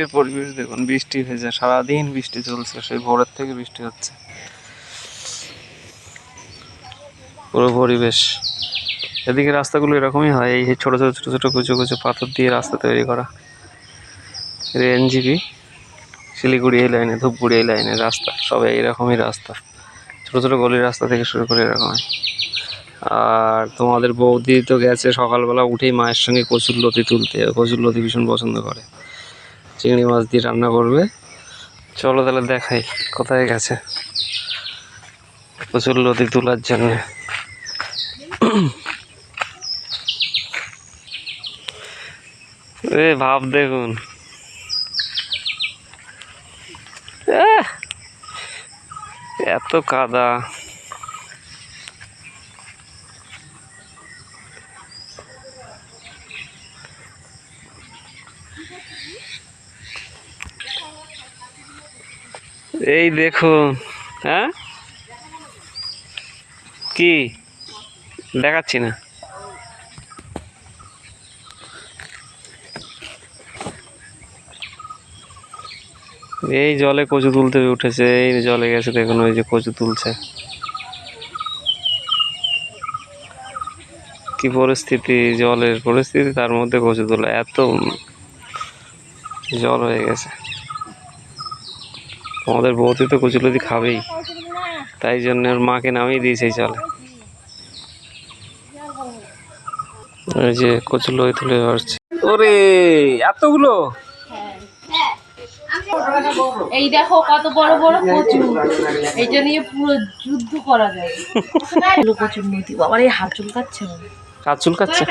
এর পরিবেশ দেখুন বৃষ্টি ভেজা সারাদিন বৃষ্টি চলছে, সেই ভোরের থেকে বৃষ্টি হচ্ছে। পুরো পরিবেশ। এদিকে রাস্তাগুলো এরকমই হয়, এই ছোট ছোট ছোট ছোট, কুচো কুচো পাথর দিয়ে রাস্তা তৈরি করা। এনজিপি শিলিগুড়ি এই লাইনে, ধূপগুড়ি এই লাইনে রাস্তা, সব এইরকমই রাস্তা। ছোট ছোট গলির রাস্তা থেকে শুরু করে এরকম হয়। আর তোমাদের বৌদি তো গেছে সকালবেলা উঠেই মায়ের সঙ্গে কচুর লতি তুলতে, কচুর লতি ভীষণ পছন্দ করে। চিংড়ি মাছ দিয়ে রান্না করবে। চলো তাহলে দেখাই কোথায় গেছে। প্রচুর লতি তোলার জন্য। এ, ভাব দেখুন! এত কাদা। এই দেখুন হ্যাঁ? কি? দেখাচ্ছি না। এই জলে কচু তুলতে উঠেছে, এই জলে গেছে, দেখুন, ওই যে কচু তুলছে। কি পরিস্থিতি, জলের পরিস্থিতি, তার মধ্যে কচু তোলা, এত জল হয়ে গেছে। আমাদের বৌদি তো কচুলতি খাবেই। তাই জন্য ওর মাকে নামিয়ে দিয়েছে এই জলে এই যে কচুলতি তুলে আসছে ওরে এতগুলো? এই দেখো কত বড় বড় কচু। এইটা নিয়ে পুরো যুদ্ধ করা যায়। কচুর বাবার এই হাত চুলকাচ্ছে আমার। কাজ চুলকাচ্ছে?